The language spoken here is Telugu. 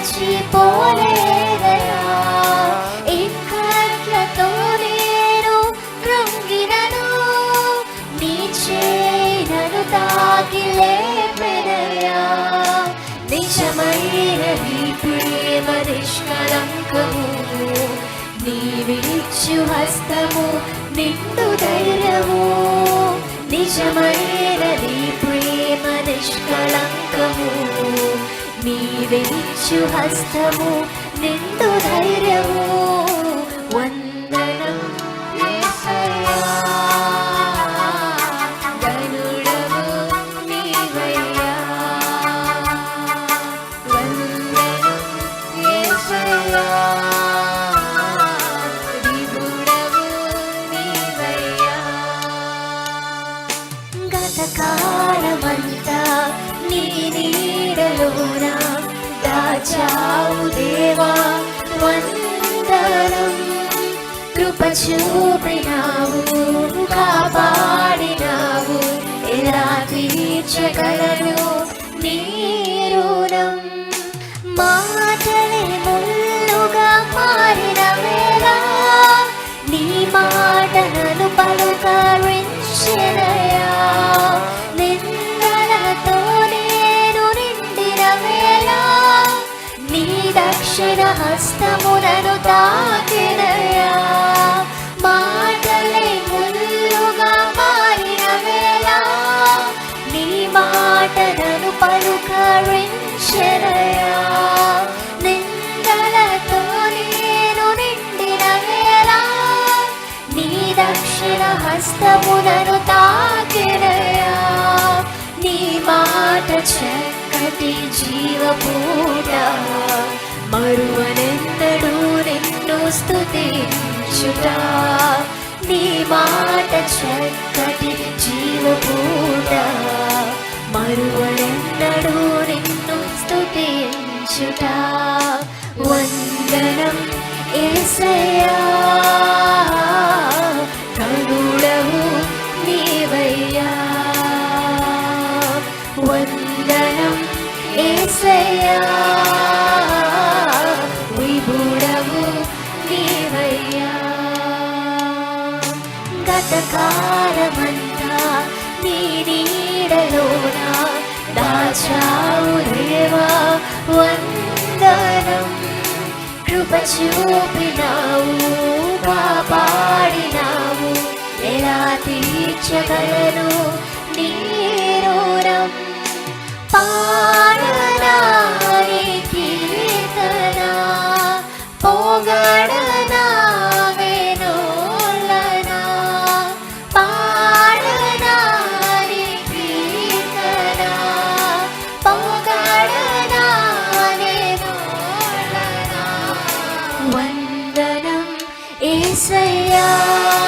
ప్రేమనను ఇక్కట్లతో నేను కృంగినను నీ చేనను తాకి నిజమైన నీ ప్రేమ నిష్కలంకము నీవిచ్చు హస్తము నిండు ధైర్యము. నిజమైన నీ ప్రేమ నిష్కలంకము. నీవెచ్చు హస్తము నిండు ధైర్యము వందనం యేసయ్యా. దాచావు దేవా వందనం. కృప చూపినావు కాపాడినావు. ఎలా తీర్చగలను. నీ దక్షిణ హస్తమునను తాకినయా మాటలే ముల్లుగా మారిన వేళ నీ మాటలను పలుకరించెనయా. నిందలతో నేను నిండిన వేళ నీ దక్షిణ హస్తమునను తాకినయా నీ మాట చక్కటి జీవపూట మరువనెన్నడూ నిన్ను స్తుతించుట. నీ మాట చక్కటి జీవపూట మరువనెన్నడూ నిన్ను స్తుతించుట. వందనం ఏసయా కాలమంతా నీ నీడలోన? దాచావు దేవా వందనం. కృప చూపినావు కాపాడినావు. ఎలా తీర్చగలను? నీ 飞扬